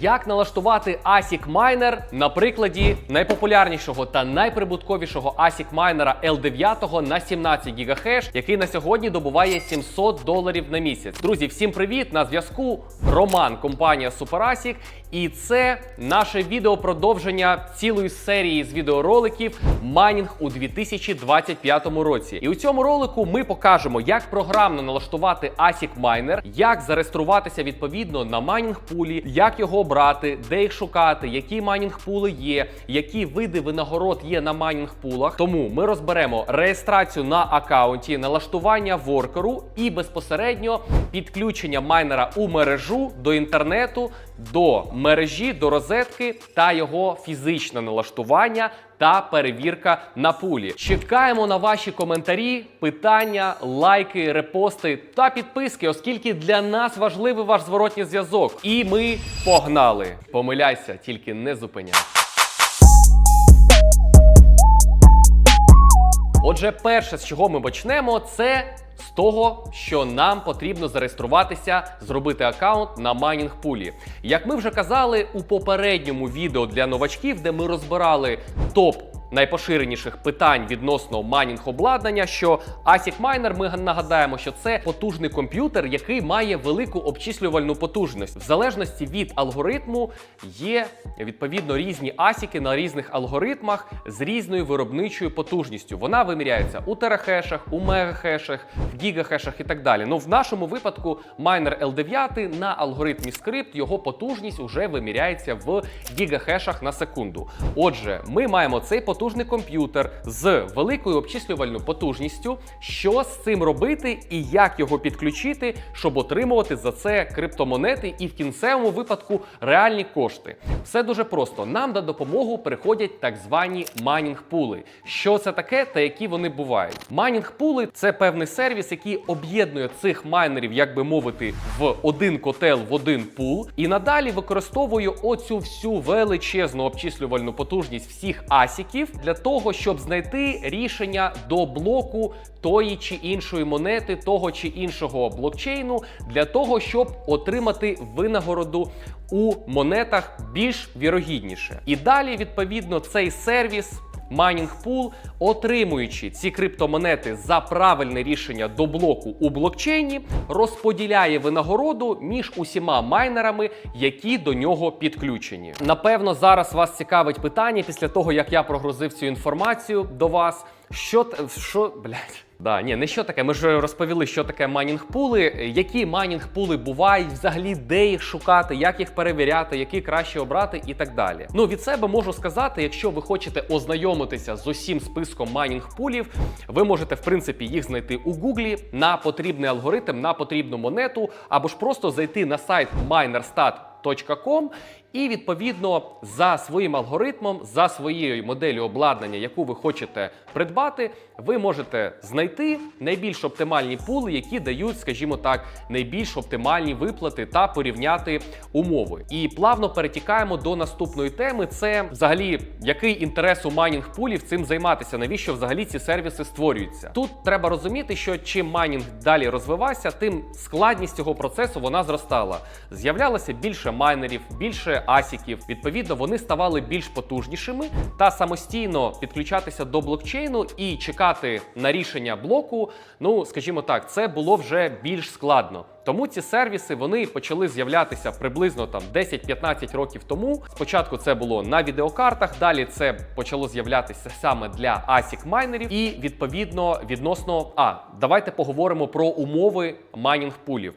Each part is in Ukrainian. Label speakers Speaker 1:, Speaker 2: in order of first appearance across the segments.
Speaker 1: Як налаштувати ASIC Miner на прикладі найпопулярнішого та найприбутковішого ASIC майнера L9 на 17 ГГц, який на сьогодні добуває 700 доларів на місяць. Друзі, всім привіт! На зв'язку Роман, компанія SuperASIC. І це наше відео продовження цілої серії з відеороликів майнінг у 2025 році. І у цьому ролику ми покажемо, як програмно налаштувати ASIC Miner, як зареєструватися відповідно на майнінг пулі, як його брати, де їх шукати, які майнінг пули є, які види винагород є на майнінг пулах. Тому ми розберемо реєстрацію на аккаунті, налаштування воркеру і безпосередньо підключення майнера у мережу до інтернету, до мережі, до розетки та його фізичне налаштування та перевірка на пулі. Чекаємо на ваші коментарі, питання, лайки, репости та підписки, оскільки для нас важливий ваш зворотній зв'язок. І ми погнали! Помиляйся, тільки не зупиняй. Отже, перше, з чого ми почнемо, це з того, що нам потрібно зареєструватися, зробити аккаунт на майнінг пулі. Як ми вже казали у попередньому відео для новачків, де ми розбирали топ. Найпоширеніших питань відносно майнінг обладнання, що ASIC Miner, ми нагадаємо, що це потужний комп'ютер, який має велику обчислювальну потужність. В залежності від алгоритму є відповідно різні асіки на різних алгоритмах з різною виробничою потужністю. Вона виміряється у терахешах, у мегахешах, в гігахешах і так далі. Ну в нашому випадку майнер L9 на алгоритмі скрипт його потужність вже виміряється в гігахешах на секунду. Отже, ми маємо цей потужний комп'ютер з великою обчислювальною потужністю. Що з цим робити і як його підключити, щоб отримувати за це криптомонети і в кінцевому випадку реальні кошти? Все дуже просто. Нам на допомогу приходять так звані майнінг пули. Що це таке та які вони бувають? Майнінг пули це певний сервіс, який об'єднує цих майнерів, як би мовити, в один котел в один пул, і надалі використовує оцю всю величезну обчислювальну потужність всіх асіків для того, щоб знайти рішення до блоку тої чи іншої монети, того чи іншого блокчейну, для того, щоб отримати винагороду у монетах більш вірогідніше. І далі, відповідно, цей сервіс. Майнінг пул, отримуючи ці криптомонети за правильне рішення до блоку у блокчейні, розподіляє винагороду між усіма майнерами, які до нього підключені. Напевно, зараз вас цікавить питання після того, як я прогрузив цю інформацію до вас. Що що блядь? Да, ні, не що таке. Ми ж розповіли, що таке майнінг пули, які майнінг пули бувають, взагалі де їх шукати, як їх перевіряти, які краще обрати і так далі. Ну від себе можу сказати, якщо ви хочете ознайомитися з усім списком майнінг пулів, ви можете в принципі їх знайти у Гуглі на потрібний алгоритм, на потрібну монету, або ж просто зайти на сайт minerstat.com і відповідно за своїм алгоритмом, за своєю моделлю обладнання, яку ви хочете придбати, ви можете знайти найбільш оптимальні пули, які дають, скажімо так, найбільш оптимальні виплати та порівняти умови. І плавно перетікаємо до наступної теми. Це взагалі який інтерес у майнінг пулів цим займатися? Навіщо взагалі ці сервіси створюються? Тут треба розуміти, що чим майнінг далі розвивався, тим складність цього процесу вона зростала. З'являлося більше майнерів, більше асіків. Відповідно, вони ставали більш потужнішими та самостійно підключатися до блокчейну і чекати на рішення блоку. Ну, скажімо так, це було вже більш складно. Тому ці сервіси вони почали з'являтися приблизно там 10-15 років тому. Спочатку це було на відеокартах, далі це почало з'являтися саме для ASIC майнерів. І відповідно відносно а давайте поговоримо про умови майнінг пулів.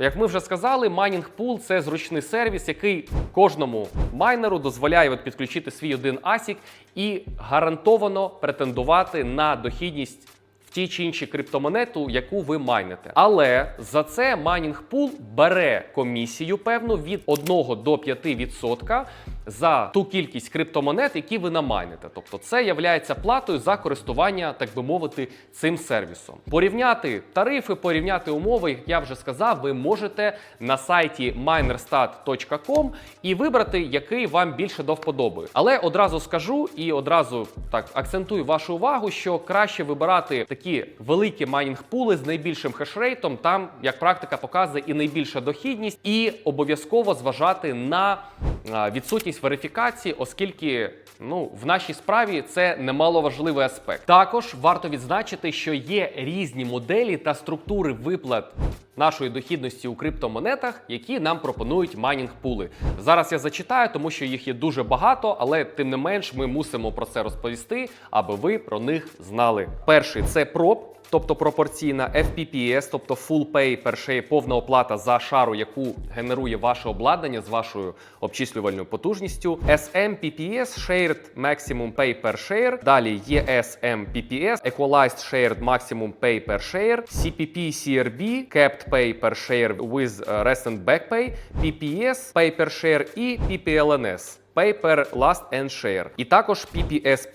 Speaker 1: Як ми вже сказали, майнінг пул це зручний сервіс, який кожному майнеру дозволяє от підключити свій один ASIC і гарантовано претендувати на дохідність в тій чи іншій криптомонету, яку ви майните. Але за це майнінг пул бере комісію певну від 1 до 5% за ту кількість криптомонет, які ви намайните. Тобто це є платою за користування, так би мовити, цим сервісом. Порівняти тарифи, порівняти умови, як я вже сказав, ви можете на сайті minerstat.com і вибрати, який вам більше до вподоби. Але одразу скажу і одразу так акцентую вашу увагу, що краще вибирати такі великі майнінг пули з найбільшим хешрейтом. Там, як практика показує, і найбільша дохідність, і обов'язково зважати на відсутність верифікації, оскільки ну в нашій справі це немаловажливий аспект. Також варто відзначити, що є різні моделі та структури виплат нашої дохідності у криптомонетах, які нам пропонують майнінг пули. Зараз я зачитаю, тому що їх є дуже багато, але тим не менш ми мусимо про це розповісти, аби ви про них знали. Перший це проб. Тобто пропорційна FPPS, тобто Full Pay, перше повна оплата за шару, яку генерує ваше обладнання з вашою обчислювальною потужністю. SMPPS Shared Maximum Pay per Share. Далі ESMPPS Equalized Shared Maximum Pay per Share. CPP CRB Capped Pay per Share with uh, Recent Back Pay. PPS Pay per Share і PPLNS. Pay per Last and Share. І також PPS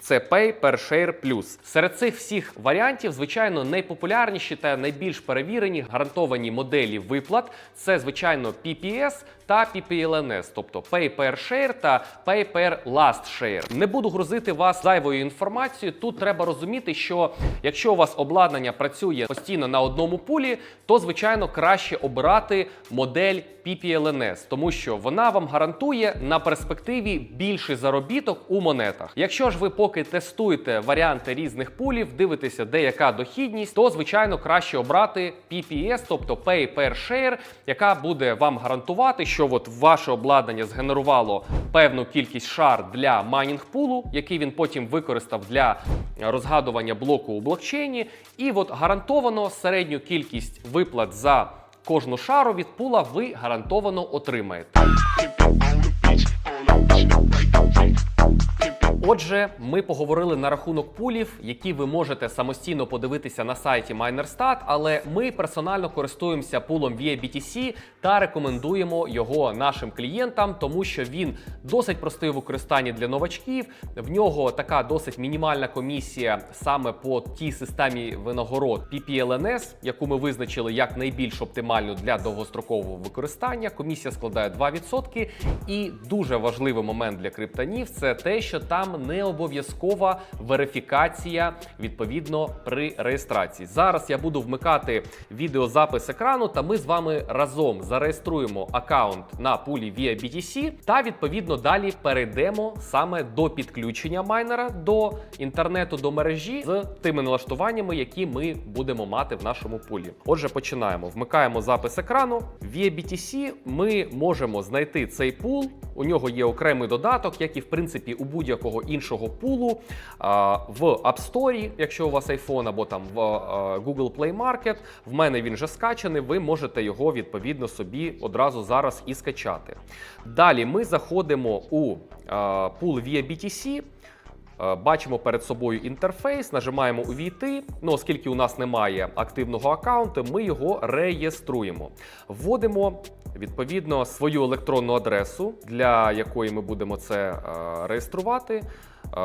Speaker 1: це Pay per Share Серед цих всіх варіантів, звичайно, найпопулярніші та найбільш перевірені гарантовані моделі виплат це, звичайно, PPS та PPLNS, тобто Pay per Share та PayPal-Last-Share. Не буду грузити вас зайвою інформацією. Тут треба розуміти, що якщо у вас обладнання працює постійно на одному пулі, то звичайно краще обирати модель PPLNS, тому що вона вам гарантує на перспективі більший заробіток у монетах. Якщо ж ви поки тестуєте варіанти різних пулів, дивитеся, де яка дохідність, то звичайно краще обрати PPS, тобто Pay Per Share, яка буде вам гарантувати, що от ваше обладнання згенерувало певну кількість шар для майнінг пулу, який він потім використав для розгадування блоку у блокчейні, і от гарантовано середню кількість виплат за кожну шару від пула ви гарантовано отримаєте. Отже, ми поговорили на рахунок пулів, які ви можете самостійно подивитися на сайті MinerStat, але ми персонально користуємося пулом VIA-BTC та рекомендуємо його нашим клієнтам, тому що він досить простий у використанні для новачків. В нього така досить мінімальна комісія саме по тій системі винагород PPLNS, яку ми визначили як найбільш оптимальну для довгострокового використання. Комісія складає 2%. І дуже важливий момент для криптонів це те, що там не обов'язкова верифікація відповідно при реєстрації. Зараз я буду вмикати відеозапис екрану, та ми з вами разом зареєструємо аккаунт на пулі Via BTC та відповідно далі перейдемо саме до підключення майнера до інтернету до мережі з тими налаштуваннями, які ми будемо мати в нашому пулі. Отже, починаємо. Вмикаємо запис екрану. Via BTC ми можемо знайти цей пул. У нього є окремий додаток, як і в принципі у будь-якого іншого пулу в App Store, якщо у вас iPhone, або там в Google Play Market. В мене він вже скачаний. Ви можете його відповідно собі одразу зараз і скачати. Далі ми заходимо у пул Via BTC. Бачимо перед собою інтерфейс, нажимаємо увійти. Ну, оскільки у нас немає активного аккаунту, ми його реєструємо. Вводимо відповідно свою електронну адресу, для якої ми будемо це е, реєструвати. Е,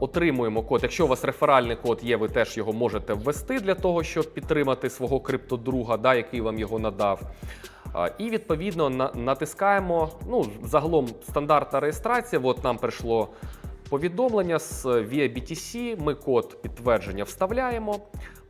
Speaker 1: Отримуємо код. Якщо у вас реферальний код є, ви теж його можете ввести для того, щоб підтримати свого криптодруга, да, який вам його надав. І відповідно натискаємо. Ну, загалом стандартна реєстрація. От нам прийшло повідомлення з Via BTC. Ми код підтвердження вставляємо.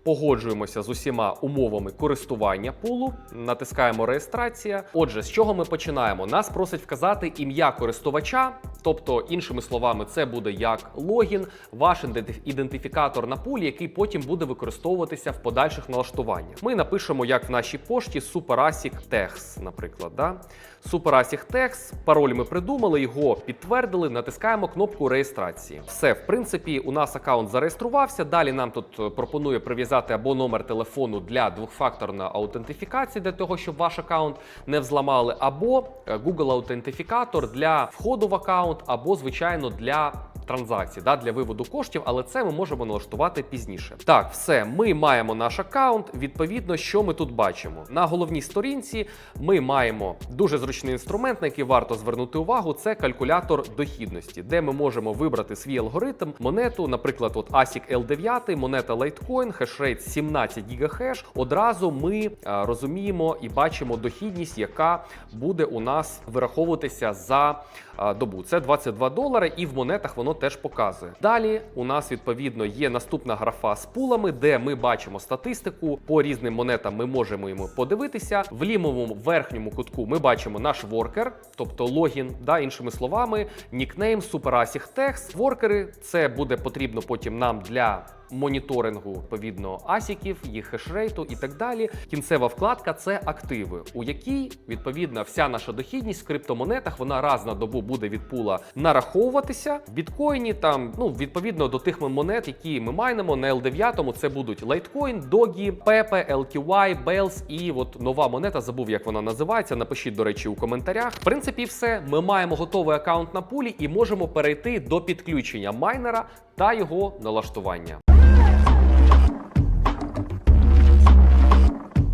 Speaker 1: Погоджуємося з усіма умовами користування пулу, натискаємо реєстрація. Отже, з чого ми починаємо? Нас просить вказати ім'я користувача, тобто, іншими словами, це буде як логін, ваш ідентиф- ідентифікатор на пулі, який потім буде використовуватися в подальших налаштуваннях. Ми напишемо, як в нашій пошті SuperASIC Tex, наприклад. Да? Tex, пароль ми придумали, його підтвердили, натискаємо кнопку реєстрації. Все, в принципі, у нас аккаунт зареєструвався. Далі нам тут е, пропонує прив'язати або номер телефону для двохфакторної аутентифікації, для того, щоб ваш аккаунт не взламали, або е, Google аутентифікатор для входу в аккаунт, або, звичайно, для транзакцій, да, для виводу коштів, але це ми можемо налаштувати пізніше. Так, все, ми маємо наш аккаунт. Відповідно, що ми тут бачимо? На головній сторінці ми маємо дуже зручний інструмент, на який варто звернути увагу. Це калькулятор дохідності, де ми можемо вибрати свій алгоритм, монету, наприклад, от ASIC L9, монета Litecoin, хешрейт 17 гігахеш. Одразу ми а, розуміємо і бачимо дохідність, яка буде у нас вираховуватися за добу. Це 22 долари, і в монетах воно теж показує. Далі у нас відповідно є наступна графа з пулами, де ми бачимо статистику по різним монетам. Ми можемо йому подивитися. В лівому верхньому кутку ми бачимо наш воркер, тобто логін, да, іншими словами, нікнейм, SuperASIC Text. Воркери це буде потрібно потім нам для моніторингу відповідно асіків, їх хешрейту і так далі. Кінцева вкладка це активи, у якій відповідно вся наша дохідність в криптомонетах вона раз на добу буде від пула нараховуватися. В біткоїні там ну відповідно до тих монет, які ми майнимо на L9, це будуть Litecoin, Dogi, Pepe, LTY, Bells і от нова монета. Забув, як вона називається. Напишіть, до речі, у коментарях. В принципі, все. Ми маємо готовий аккаунт на пулі і можемо перейти до підключення майнера та його налаштування.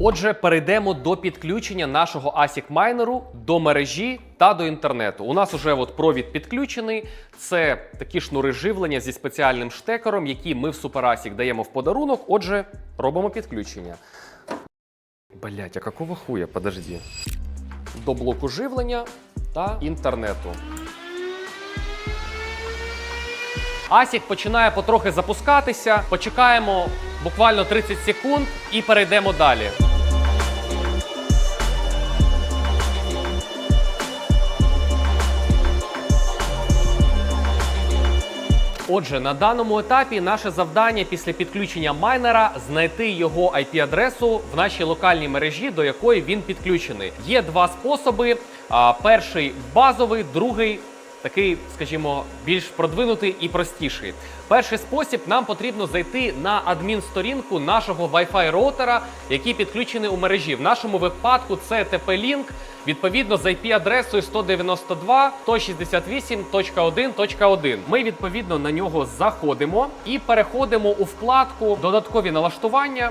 Speaker 1: Отже, перейдемо до підключення нашого ASIC майнеру до мережі та до інтернету. У нас уже от провід підключений. Це такі шнури живлення зі спеціальним штекером, які ми в SuperASIC даємо в подарунок. Отже, робимо підключення. Блять, а какого хуя? Подожди. До блоку живлення та інтернету. Асік починає потрохи запускатися. Почекаємо буквально 30 секунд і перейдемо далі. Отже, на даному етапі наше завдання після підключення майнера знайти його IP-адресу в нашій локальній мережі, до якої він підключений. Є два способи: перший базовий, другий такий, скажімо, більш продвинутий і простіший. Перший спосіб нам потрібно зайти на адмінсторінку нашого Wi-Fi роутера, який підключений у мережі. В нашому випадку це TP-Link, відповідно з IP-адресою 192.168.1.1. Ми відповідно на нього заходимо і переходимо у вкладку Додаткові налаштування.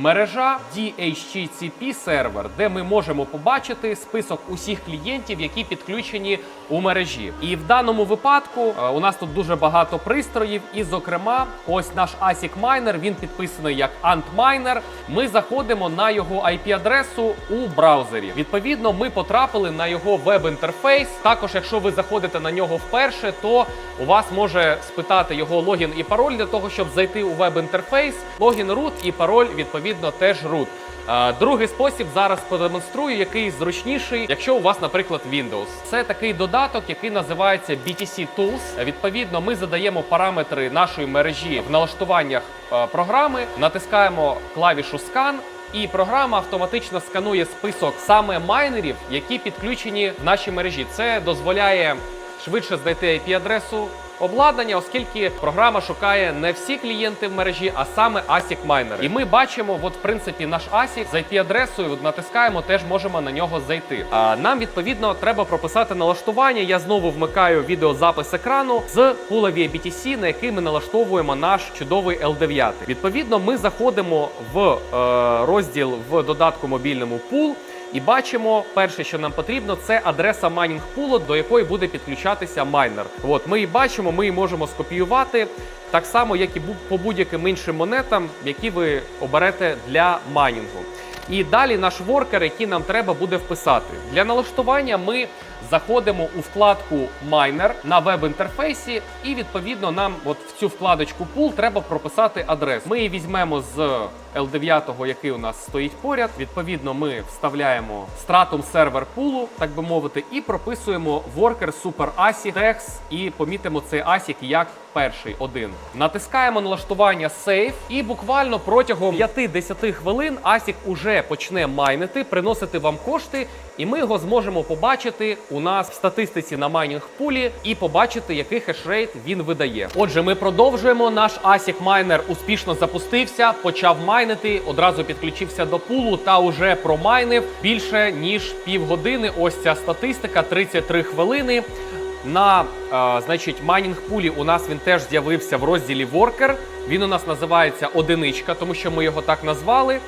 Speaker 1: Мережа DHCP сервер, де ми можемо побачити список усіх клієнтів, які підключені у мережі. І в даному випадку е, у нас тут дуже багато пристроїв, і, зокрема, ось наш ASIC Miner, він підписаний як Antminer. Ми заходимо на його IP-адресу у браузері. Відповідно, ми потрапили на його веб-інтерфейс. Також, якщо ви заходите на нього вперше, то у вас може спитати його логін і пароль для того, щоб зайти у веб-інтерфейс. Логін root і пароль відповідно теж root. Другий спосіб зараз продемонструю, який зручніший, якщо у вас, наприклад, Windows. Це такий додаток, який називається BTC Tools. Відповідно, ми задаємо параметри нашої мережі в налаштуваннях програми, натискаємо клавішу Scan, і програма автоматично сканує список саме майнерів, які підключені в нашій мережі. Це дозволяє швидше знайти IP-адресу обладнання, оскільки програма шукає не всі клієнти в мережі, а саме ASIC майнери. І ми бачимо, от в принципі, наш ASIC з IP-адресою натискаємо, теж можемо на нього зайти. А нам відповідно треба прописати налаштування. Я знову вмикаю відеозапис екрану з пула BTC, на який ми налаштовуємо наш чудовий L9. Відповідно, ми заходимо в е, розділ в додатку мобільному пул. І бачимо, перше, що нам потрібно, це адреса майнінг пулу, до якої буде підключатися майнер. От ми її бачимо, ми її можемо скопіювати так само, як і по будь-яким іншим монетам, які ви оберете для майнінгу. І далі наш воркер, який нам треба буде вписати. Для налаштування ми заходимо у вкладку Miner на веб-інтерфейсі, і відповідно нам от в цю вкладочку Pool треба прописати адресу. Ми її візьмемо з L9, який у нас стоїть поряд. Відповідно, ми вставляємо стратум сервер пулу, так би мовити, і прописуємо worker super ASIC text і помітимо цей ASIC як перший один. Натискаємо налаштування Save, і буквально протягом 5-10 хвилин ASIC уже почне майнити, приносити вам кошти, і ми його зможемо побачити у нас в статистиці на майнінг пулі і побачити, який хешрейт він видає. Отже, ми продовжуємо. Наш ASIC майнер успішно запустився, почав майнити, одразу підключився до пулу та уже промайнив більше ніж півгодини. Ось ця статистика 33 хвилини. На е, значить майнінг пулі у нас він теж з'явився в розділі Worker. Він у нас називається одиничка, тому що ми його так назвали.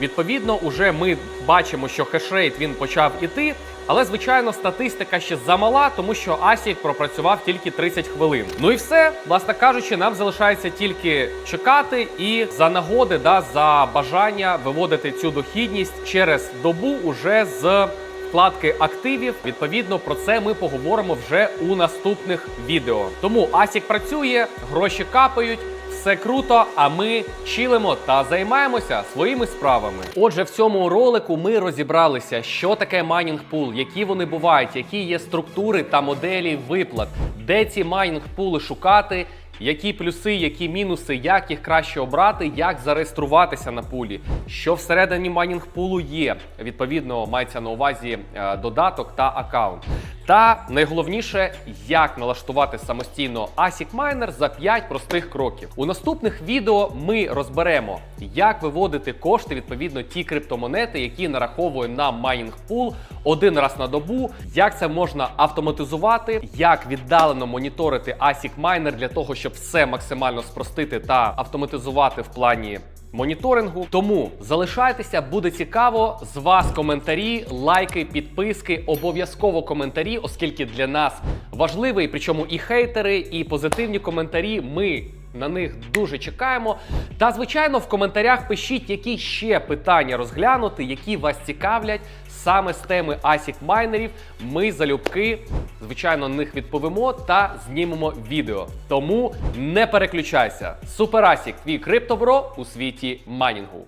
Speaker 1: Відповідно, уже ми бачимо, що хешрейт він почав іти. Але звичайно, статистика ще замала, тому що ASIC пропрацював тільки 30 хвилин. Ну і все, власне кажучи, нам залишається тільки чекати і за нагоди, да, за бажання виводити цю дохідність через добу уже з вкладки активів. Відповідно, про це ми поговоримо вже у наступних відео. Тому Асік працює, гроші капають. Все круто, а ми чилимо та займаємося своїми справами. Отже, в цьому ролику ми розібралися, що таке майнінг пул, які вони бувають, які є структури та моделі виплат, де ці майнінг пули шукати. Які плюси, які мінуси, як їх краще обрати, як зареєструватися на пулі, що всередині майнінг пулу є. Відповідно, мається на увазі е, додаток та аккаунт. Та найголовніше, як налаштувати самостійно ASIC Miner за 5 простих кроків. У наступних відео ми розберемо, як виводити кошти, відповідно, ті криптомонети, які нараховує нам майнінг пул один раз на добу, як це можна автоматизувати, як віддалено моніторити ASIC Miner для того, щоб все максимально спростити та автоматизувати в плані моніторингу. Тому залишайтеся, буде цікаво. З вас коментарі, лайки, підписки, обов'язково коментарі, оскільки для нас важливий, причому і хейтери, і позитивні коментарі. Ми на них дуже чекаємо. Та звичайно, в коментарях пишіть, які ще питання розглянути, які вас цікавлять саме з теми ASIC майнерів. Ми залюбки, звичайно, на них відповімо та знімемо відео. Тому не переключайся. Супер ASIC, твій криптобро у світі майнінгу.